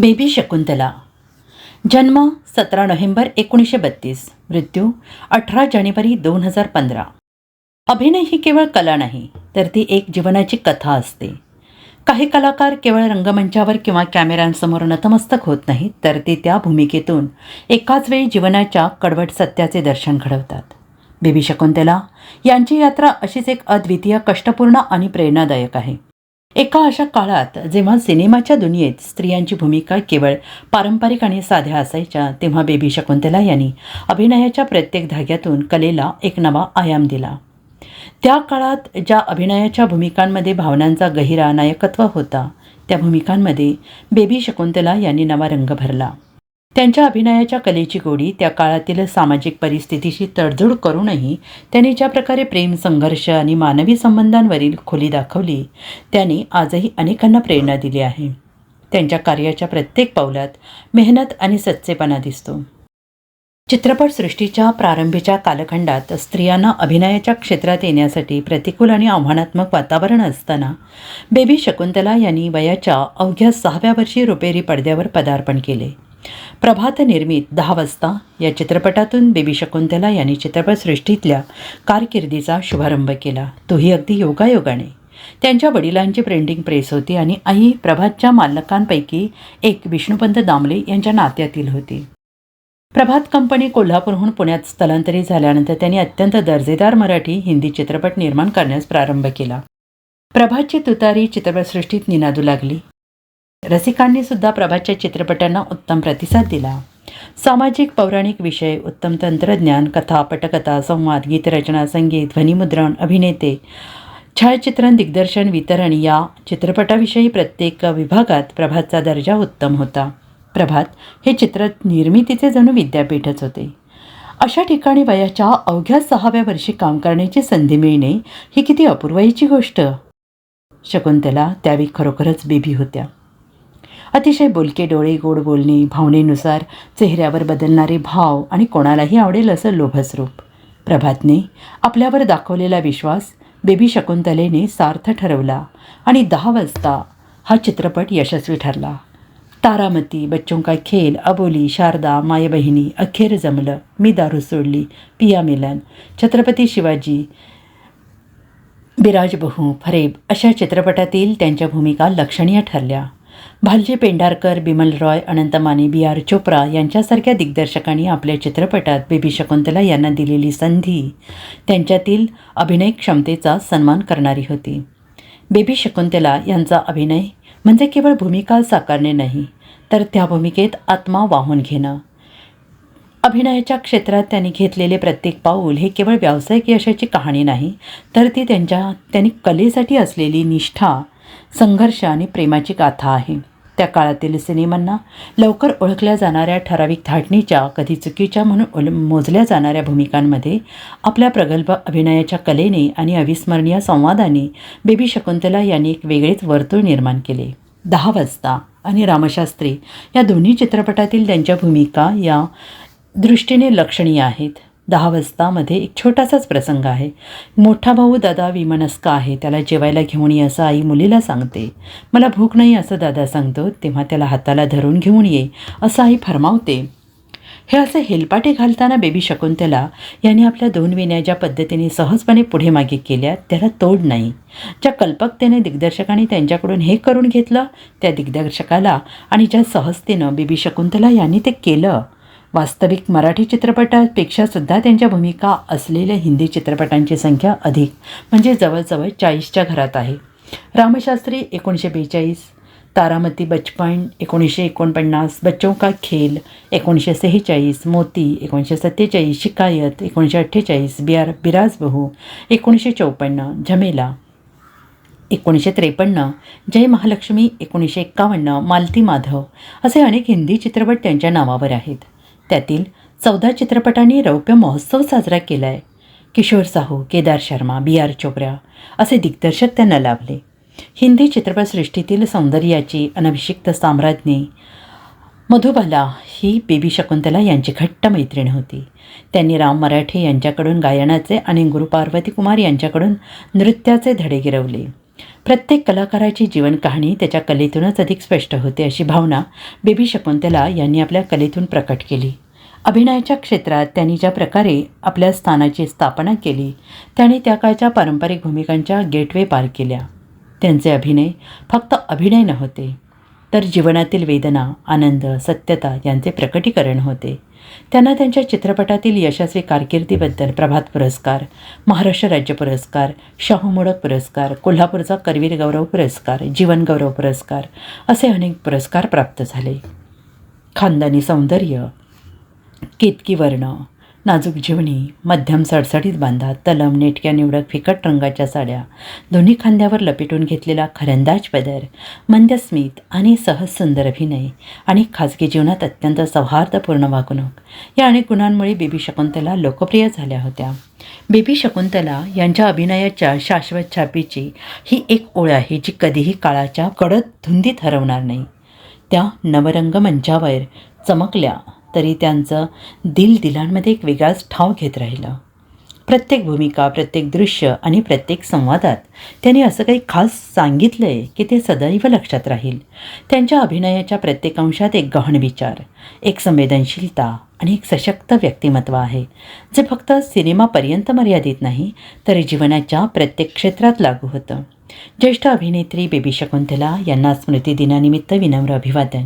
Baby Shakuntala. जन्म सतरा November एकोणीसशे बत्तीस. मृत्यू अठरा जानेवारी दोन हजार पंधरा. अभिनय ही केवळ कला नाही तर ती एक जीवनाची कथा असते. काही कलाकार केवळ रंगमंचावर किंवा कॅमेऱ्यांसमोर नतमस्तक होत नाहीत तर ते त्या भूमिकेतून एकाच वेळी जीवनाच्या कडवट सत्याचे दर्शन घडवतात. बेबी शकुंतला यांची यात्रा अशीच एक अद्वितीय कष्टपूर्ण आणि प्रेरणादायक आहे. एका अशा काळात जेव्हा सिनेमाच्या दुनियेत स्त्रियांची भूमिका केवळ पारंपरिक आणि साध्या असायच्या तेव्हा बेबी शकुंतला यांनी अभिनयाच्या प्रत्येक धाग्यातून कलेला एक नवा आयाम दिला. त्या काळात ज्या अभिनयाच्या भूमिकांमध्ये भावनांचा गहिरा नायकत्व होता त्या भूमिकांमध्ये बेबी शकुंतला यांनी नवा रंग भरला. त्यांच्या अभिनयाच्या कलेची गोडी त्या काळातील सामाजिक परिस्थितीशी तडजोड करूनही त्यांनी ज्या प्रकारे प्रेम संघर्ष आणि मानवी संबंधांवरील खोली दाखवली त्यांनी आजही अनेकांना प्रेरणा दिली आहे. त्यांच्या कार्याच्या प्रत्येक पावलात मेहनत आणि सच्चेपणा दिसतो. चित्रपटसृष्टीच्या प्रारंभीच्या कालखंडात स्त्रियांना अभिनयाच्या क्षेत्रात येण्यासाठी प्रतिकूल आणि आव्हानात्मक वातावरण असताना बेबी शकुंतला यांनी वयाच्या अवघ्या सहाव्या वर्षी रुपेरी पडद्यावर पदार्पण केले. प्रभात निर्मित दहा वाजता या चित्रपटातून बेबी शकुंतला यांनी चित्रपटसृष्टीतल्या कारकिर्दीचा शुभारंभ केला. तोही अगदी योगायोगाने. त्यांच्या वडिलांची प्रिंटिंग प्रेस होती आणि आई प्रभातच्या मालकांपैकी एक विष्णुपंत दामले यांच्या नात्यातील होती. प्रभात कंपनी कोल्हापूरहून पुण्यात स्थलांतरित झाल्यानंतर त्यांनी अत्यंत दर्जेदार मराठी हिंदी चित्रपट निर्माण करण्यास प्रारंभ केला. प्रभातची तुतारी चित्रपटसृष्टीत निनादू लागली. रसिकांनी सुद्धा प्रभातच्या चित्रपटांना उत्तम प्रतिसाद दिला. सामाजिक पौराणिक विषय उत्तम तंत्रज्ञान कथा पटकथा संवाद गीतरचना संगीत ध्वनिमुद्रण अभिनेते छायाचित्रण दिग्दर्शन वितरण या चित्रपटाविषयी प्रत्येक विभागात प्रभातचा दर्जा उत्तम होता. प्रभात हे चित्र निर्मितीचे जणू विद्यापीठच होते. अशा ठिकाणी वयाच्या अवघ्या सहाव्या वर्षी काम करण्याची संधी मिळणे ही किती अपूर्वाईची गोष्ट? शकुंतला त्यावेळी खरोखरच बेबी होत्या. अतिशय बोलके डोळे गोड बोलणे भावनेनुसार चेहऱ्यावर बदलणारे भाव आणि कोणालाही आवडेल असं लोभस रूप प्रभातने आपल्यावर दाखवलेला विश्वास बेबी शकुंतलेने सार्थ ठरवला आणि दहा वाजता हा चित्रपट यशस्वी ठरला. तारामती बच्चों का खेल अबोली शारदा मायबहिणी अखेर जमलं मी दारू सोडली पिया मिलन छत्रपती शिवाजी बिराजबहू फरेब अशा चित्रपटातील त्यांच्या भूमिका लक्षणीय ठरल्या. भालजी पेंढारकर बिमल रॉय अनंतमाने बी आर चोप्रा यांच्यासारख्या दिग्दर्शकांनी आपल्या चित्रपटात बेबी शकुंतला यांना दिलेली संधी. त्यांच्यातील अभिनय क्षमतेचा सन्मान करणारी होती. बेबी शकुंतला यांचा अभिनय म्हणजे केवळ भूमिका साकारणे नाही तर त्या भूमिकेत आत्मा वाहून घेणं. अभिनयाच्या क्षेत्रात त्यांनी घेतलेले प्रत्येक पाऊल हे केवळ व्यावसायिक यशाची कहाणी नाही तर ती त्यांच्या त्यांनी कलेसाठी असलेली निष्ठा संघर्ष आणि प्रेमाची गाथा आहे. त्या काळातील सिनेमांना लवकर ओळखल्या जाणाऱ्या ठराविक धाटणीच्या कधी चुकीच्या म्हणून ओल मोजल्या जाणाऱ्या भूमिकांमध्ये आपल्या प्रगल्भ अभिनयाच्या कलेने आणि अविस्मरणीय संवादाने बेबी शकुंतला यांनी एक वेगळेच वर्तुळ निर्माण केले. दहा वाजता आणि रामशास्त्री या दोन्ही चित्रपटातील त्यांच्या भूमिका या दृष्टीने लक्षणीय आहेत. दहा वाजतामध्ये एक छोटासाच प्रसंग आहे. मोठा भाऊ दादा विमनस्का आहे. त्याला जेवायला घेऊन ये असं आई मुलीला सांगते. मला भूक नाही असं दादा सांगतो. तेव्हा त्याला हाताला धरून घेऊन ये असं आई फरमावते. हे असे हेलपाटे घालताना बेबी शकुंतला यांनी आपल्या दोन विण्या ज्या पद्धतीने सहजपणे पुढे मागे केल्या त्याला तोड नाही. ज्या कल्पकतेने दिग्दर्शकाने त्यांच्याकडून हे करून घेतलं त्या दिग्दर्शकाला आणि ज्या सहजतेनं बेबी शकुंतला यांनी ते केलं. वास्तविक मराठी चित्रपटापेक्षासुद्धा त्यांच्या भूमिका असलेल्या हिंदी चित्रपटांची संख्या अधिक म्हणजे जवळजवळ चाळीसच्या घरात आहे. रामशास्त्री एकोणीसशे बेचाळीस तारामती बचपन एकोणीसशे एकोणपन्नास बच्चों का खेल एकोणीसशे सेहेचाळीस मोती एकोणीसशे सत्तेचाळीस शिकायत एकोणीसशे अठ्ठेचाळीस बिहार बिराजबहू एकोणीसशे चौपन्न झमेला एकोणीसशे त्रेपन्न जय महालक्ष्मी एकोणीसशे एक्कावन्न मालती माधव असे अनेक हिंदी चित्रपट त्यांच्या नावावर आहेत. त्यातील चौदा चित्रपटांनी रौप्य महोत्सव साजरा केला आहे किशोर साहू केदार शर्मा बी आर चोप्रा असे दिग्दर्शक त्यांना लाभले. हिंदी चित्रपटसृष्टीतील सौंदर्याची अनभिषिक्त साम्राज्ञी मधुबाला ही बेबी शकुंतला यांची घट्ट मैत्रीण होती. त्यांनी राम मराठे यांच्याकडून गायनाचे आणि गुरु पार्वती कुमार यांच्याकडून नृत्याचे धडे गिरवले. प्रत्येक कलाकाराची जीवन कहाणी त्याच्या कलेतूनच अधिक स्पष्ट होते अशी भावना बेबी शकुंतला यांनी आपल्या कलेतून प्रकट केली. अभिनयाच्या क्षेत्रात त्यांनी ज्या प्रकारे आपल्या स्थानाची स्थापना केली त्याने त्या काळच्या पारंपरिक भूमिकांच्या गेटवे पार केल्या. त्यांचे अभिनय फक्त अभिनय नव्हते तर जीवनातील वेदना आनंद सत्यता यांचे प्रकटीकरण होते. त्यांना त्यांच्या चित्रपटातील यशस्वी कारकिर्दीबद्दल प्रभात पुरस्कार महाराष्ट्र राज्य पुरस्कार शाहू मोडक पुरस्कार कोल्हापूरचा करवीर गौरव पुरस्कार जीवनगौरव पुरस्कार असे अनेक पुरस्कार प्राप्त झाले. खानदानी सौंदर्य केतकी वर्ण नाजूक जीवनी मध्यम सडसडीत बांधा तलम नेटक्या निवडक फिकट रंगाच्या साड्या दोन्ही खांद्यावर लपेटून घेतलेला खरंदाज पदर मंदस्मित आणि सहज सुंदर अभिनय आणि खाजगी जीवनात अत्यंत सौहार्दपूर्ण वागणूक. या अनेक गुणांमुळे बेबी शकुंतला लोकप्रिय झाल्या होत्या. बेबी शकुंतला यांच्या अभिनयाच्या शाश्वत छापीची ही एक ओळ आहे जी कधीही काळाच्या कडक धुंदीत हरवणार नाही. त्या नवरंग मंचावर चमकल्या. तरी त्यांचं दिल दिलांमध्ये एक वेगळाच ठाव घेत राहिलं. प्रत्येक भूमिका प्रत्येक दृश्य आणि प्रत्येक संवादात त्यांनी असं काही खास सांगितलं आहे की ते सदैव लक्षात राहील. त्यांच्या अभिनयाच्या प्रत्येक अंशात एक गहन विचार एक संवेदनशीलता आणि एक सशक्त व्यक्तिमत्व आहे. जे फक्त सिनेमापर्यंत मर्यादित नाही तर जीवनाच्या प्रत्येक क्षेत्रात लागू होतं. ज्येष्ठ अभिनेत्री बेबी शकुंतला यांना स्मृतिदिनानिमित्त विनम्र अभिवादन.